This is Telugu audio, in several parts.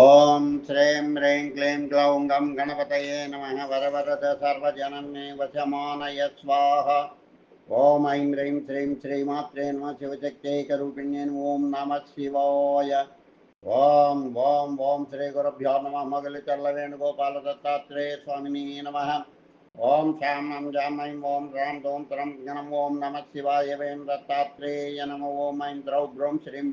ఓం శ్రీం హ్రీం క్లీం గ్లౌం గం గణపతయే నమ వరవరద సర్వజనమే వశమానయ స్వాహ ఓం ఐం హ్రీం శ్రీం శ్రీమాత్రే నమ శివశక్తైకరూపిణ్యే ఓం నమ శివాయ ఓం ఓం ఓం శ్రీ గురుభ్యో నమ మొగలి చల్ల వేణుగోపాల దత్తాత్రేయ స్వామిని నమ ఓం శ్యామం జామం ఓం రాం దోం త్రం గణం ఓం నమ శివాయ వేం దత్తాత్రేయ నమ ఓం ఐం ద్రౌ బ్రౌం శ్రీం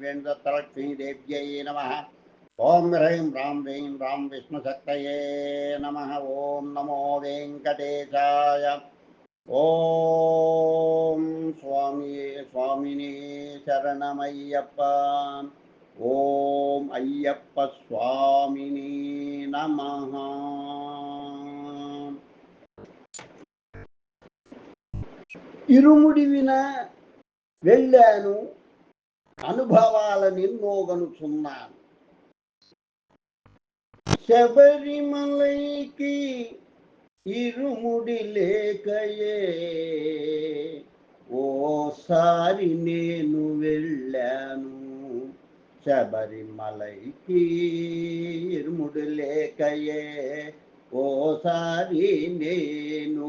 ఓం హ్రీం రాం హ్రీం రాం విష్ణుశక్తయే నమ. ఓం నమో వెంకటేశాయ. ఓం స్వామి స్వామిని శరణమయ్యప్ప. ఓం అయ్యప్ప స్వామిని నమ. ఇరుముడివిన వెళ్ళాను అనుభవాల నిన్నోగనుచున్నాను శబరిమలైకి ఇరుముడి లేకయే. ఓసారి నేను వెళ్ళాను శబరిమలైకి ఇరుముడి లేకయే. ఓసారి నేను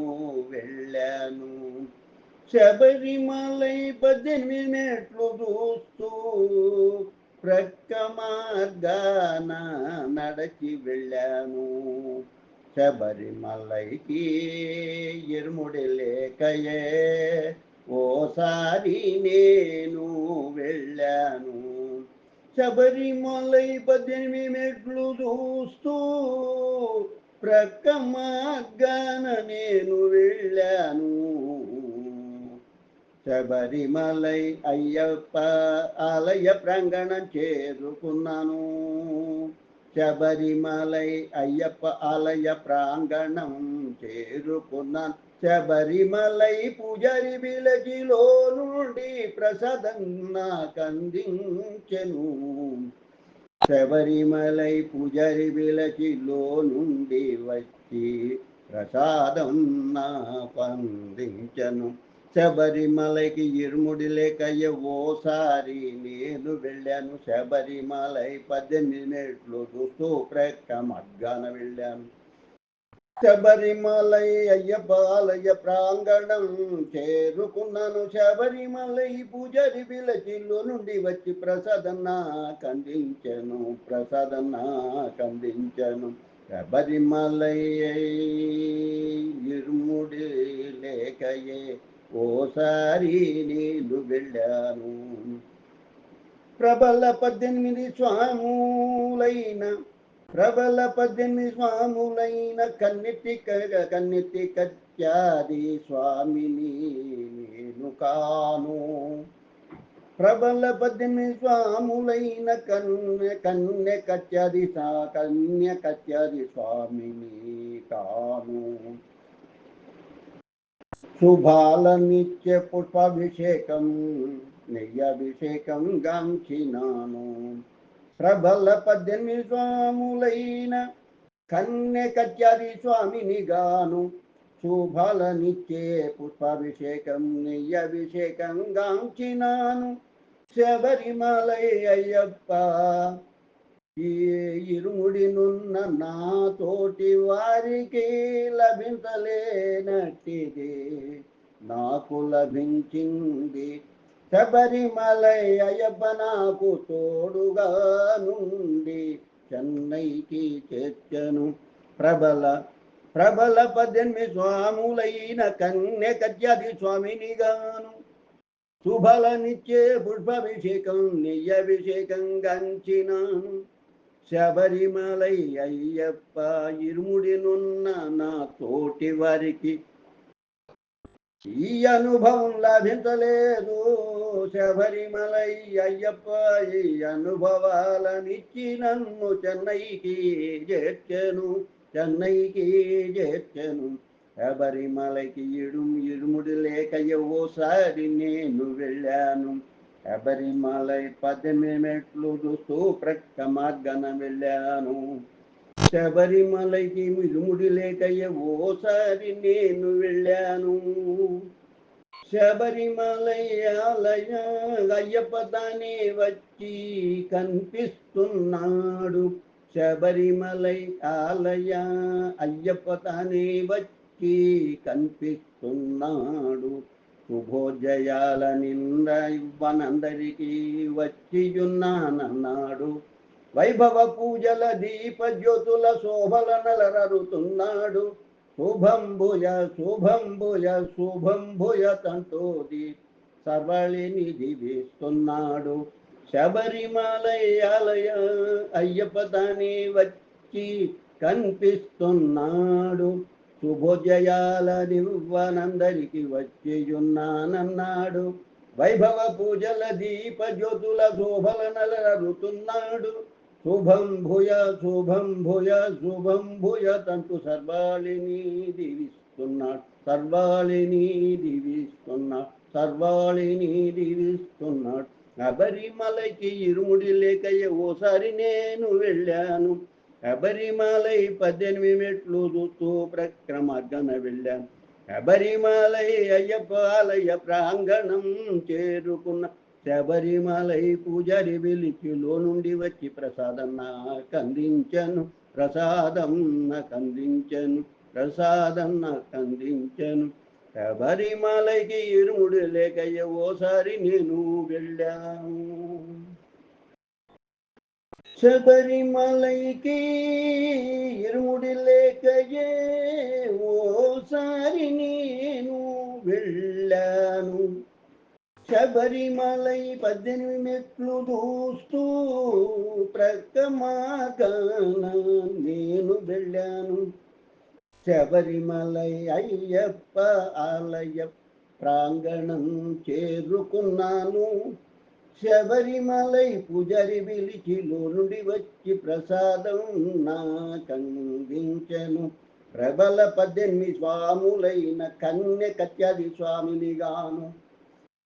వెళ్ళాను శబరిమలై పద్దెనిమిది మెట్లు చూస్తూ ప్రక్క మార్గాన నడచి వెళ్ళాను. శబరిమలైకి ఇరుముడి లేకయే ఓసారి నేను వెళ్ళాను. శబరిమలై పద్దెనిమిది మెట్లు చూస్తూ ప్రక్క మార్గాన నేను వెళ్ళాను. శబరిమలై అయ్యప్ప ఆలయ ప్రాంగణం చేరుకున్నాను. శబరిమలై అయ్యప్ప ఆలయ ప్రాంగణం చేరుకున్నాను. శబరిమలై పూజారి విలజిలో నుండి ప్రసాదం నాకందించెను శబరిమలై పూజారి విలచిలో నుండి వచ్చి ప్రసాదం నా పందించను శబరిమలైకి ఇరుముడి లేకయ్య ఓసారి నేను వెళ్ళాను. శబరిమలై పద్దెనిమిది మెట్లు చూస్తూ ప్రక్క మగ్గాన వెళ్ళాను. శబరిమలై అయ్యపాలయ ప్రాంగణం చేరుకున్నాను. శబరిమలై పూజరి విలచిల్లు నుండి వచ్చి ప్రసాదన్న కందించను ప్రసాదన్న కందించను శబరిమలై ఇరుముడి లేకయే ఓసారి నేను వెళ్ళాను. ప్రబల పద్దెనిమిది స్వాములైన ప్రబల పద్దెనిమిది స్వాములైన కన్నెత్తి కన్నెత్తి కత్యాది స్వామిని నేను కాను. ప్రబల పద్దెనిమిది స్వాములైన కన్య కన్య కత్యాది సా కన్య కత్యాది స్వామిని కాను. శుభాలనిత్య పుష్పాభిషేకం నెయ్యభిషేకం గాంఛినాను ప్రబల పద్దెనిమిది స్వాములైన కన్య కత్యాది స్వామిని గాను. శుభాల నిత్యే పుష్పాభిషేకం నెయ్యభిషేకం గాంఛినాను శబరిమలై అయ్యప్ప ఈ ఇరుముడినున్న నా తోటి వారికి లభించలేనట్టిది. నాకు లభించింది శబరిమలై అయ్యప్ప నాకు తోడుగా నుండి. చెన్నైకి చేర్చను ప్రబల ప్రబల పద్దెనిమిది స్వాములైన కన్య కత్యాది స్వామిని గాను శుభల నిత్యే పుష్పాభిషేకం నెయ్యభిషేకం గంచినాను. శబరిమలై అయ్యప్ప ఇరుముడినున్న నా తోటి వారికి. ఈ అనుభవం లభించలేదు. శబరిమలై అయ్యప్ప ఈ అనుభవాలనిచ్చి నన్ను చెన్నైకి చేర్చెను చెన్నైకి చేర్చెను. శబరిమలకి ఇడు ఇరుముడి లేక ఓసారి నేను వెళ్ళాను. శబరిమలై పద్దెనిమిది మెట్లు చూస్తూ ప్రక్క వెళ్ళాను. శబరిమలకి మిరుముడి లేకయ్య ఓసారి నేను వెళ్ళాను. శబరిమలయాలయ అయ్యప్ప దానే వచ్చి కనిపిస్తున్నాడు. శబరిమలై ఆలయ అయ్యప్ప తానే వచ్చి కనిపిస్తున్నాడు. శుభోజయాల నింద ఇవ్వనందరికీ వచ్చియున్నానన్నాడు. వైభవ పూజల దీప జ్యోతుల శోభల నలరరుతున్నాడు. శుభం భుయ శుభం భుయ శుభం భుయ తంటోది సర్వళిని దివిస్తున్నాడు శబరిమలయాలయ అయ్యప్ప తానే వచ్చి కనిపిస్తున్నాడు. శుభోజయాల నివ్వనందరికి వచ్చియున్నానన్నాడు. వైభవ పూజల దీప జ్యోతుల శోభల నలరుతున్నాడు. శుభం భూయ శుభం భూయ శుభం భూయ తంతు సర్వాళిని దీవిస్తున్నాడు. సర్వాళిని దీవిస్తున్నాడు. సర్వాళిని దీవిస్తున్నాడు. శబరిమలకి ఇరుముడి లేక ఓసారి నేను వెళ్ళాను. శబరిమలై పద్దెనిమిది మెట్లు చూస్తూ ప్రక్రమార్గన వెళ్ళాను శబరిమలై అయ్యప్ప ఆలయ ప్రాంగణం చేరుకున్న శబరిమలై పూజారి వెలికిలో నుండి వచ్చి ప్రసాదం నాకు అందించను. ప్రసాదం నాకు అందించను. ప్రసాదం నాకు అందించను. శబరిమలైకి ఇరుముడు లేక ఓసారి నేను వెళ్ళాను. శబరిమలైకి ఇరుముడి లేకయే ఓసారి నేను వెళ్ళాను. శబరిమలై పద్దెనిమిది మెట్లు దూస్తూ ప్రక్కమాగన నేను వెళ్ళాను. శబరిమలై అయ్యప్ప ఆలయ ప్రాంగణం చేరుకున్నాను. శబరిమలై పూజారి విలిచి లోనుడి వచ్చి ప్రసాదం నా నాకందించెను ప్రబల పద్దెనిమిది స్వాములైన కన్య కత్యాది స్వామిని గాను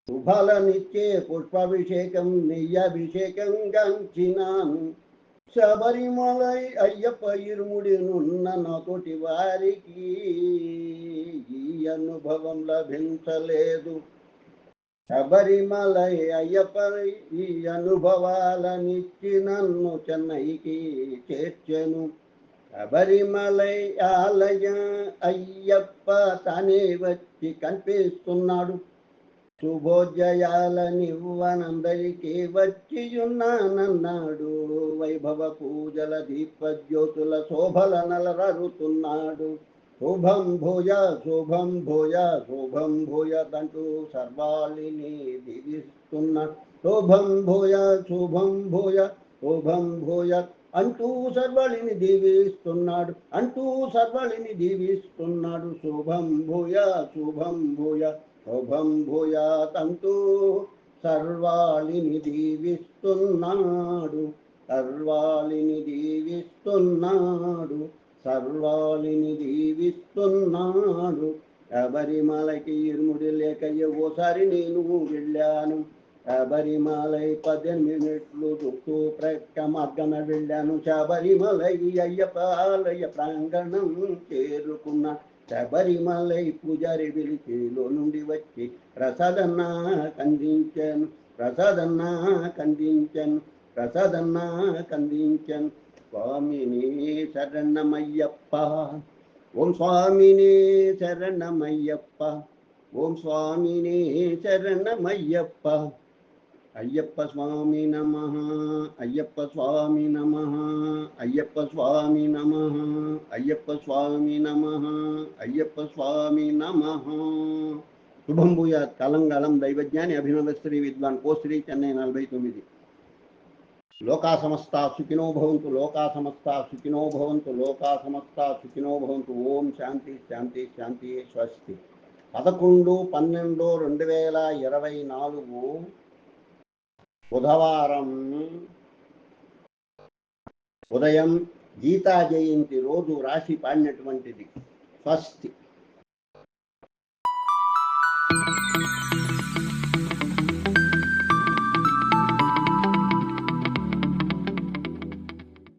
శుభలనిచ్చే పుష్పాభిషేకం నెయ్యాభిషేకం గంచినాను. శబరిమలై అయ్యప్ప ఇరుముడినున్న నాతోటి వారికి ఈ అనుభవం లభించలేదు. శబరిమలై అయ్యప్ప ఈ అనుభవాలనిచ్చి నన్ను చెన్నైకి చేర్చెను. శబరిమలై ఆలయ అయ్యప్ప తానే వచ్చి కనిపిస్తున్నాడు. శుభోజయాలనివ్వనందరికీ వచ్చి ఉన్నానన్నాడు వైభవ పూజల దీపజ్యోతుల శోభల నలరరుతున్నాడు. శుభం భూయ శుభం భూయ శుభం భూయ తంటూ సర్వాలిని దీవిస్తున్నాడు శుభం భూయ శుభం భూయ శుభం భూయ అంటూ సర్వళిని దీవిస్తున్నాడు అంటూ సర్వళిని దీవిస్తున్నాడు. శుభం భూయ శుభం భూయ శుభం భూయాతంటూ సర్వాళిని దీవిస్తున్నాడు సర్వాళిని దీవిస్తున్నాడు. సర్వాళిని దీవిస్తున్నాడు. శబరిమలకి ఇరుముడి లేక ఓసారి నేను వెళ్ళాను. శబరిమలై పద్దెనిమిది మెట్లు చుట్టూ ప్రక్క మార్గన వెళ్ళాను. శబరిమలై అయ్యపాలయ ప్రాంగణం చేరుకున్న శబరిమలై పూజారి పిలిచిలో నుండి వచ్చి ప్రసాదన్న కందించాను ప్రసాదన్న కందించాను ప్రసాదన్న కందించాను. స్వామిని శరణమయ్యప్ప ఓం స్వామిని శరణమయ్యప్ప ఓం స్వామిని శరణమయ్యప్ప అయ్యప్ప స్వామి నమ అయ్యప్ప స్వామి నమ అయ్యప్ప స్వామి నమ అయ్యప్ప స్వామి నమ అయ్యప్ప స్వామి నమ శుభం భూయాత్ కలంగళం దైవజ్ఞాని అభినవ శ్రీ విద్వాన్ కోశ్రీ చెన్నై నలభై తొమ్మిది లోకా సమస్త సుఖినో భవంతు లోకా సమస్త సుఖినో భవంతు లోకా సమస్త సుఖినో భవంతు. ఓం శాంతి శాంతి శాంతి స్వస్తి. పదకొండు పన్నెండు రెండు వేల ఇరవై నాలుగు బుధవారం ఉదయం గీతా జయంతి రోజు రాశి పాడినటువంటిది. స్వస్తి.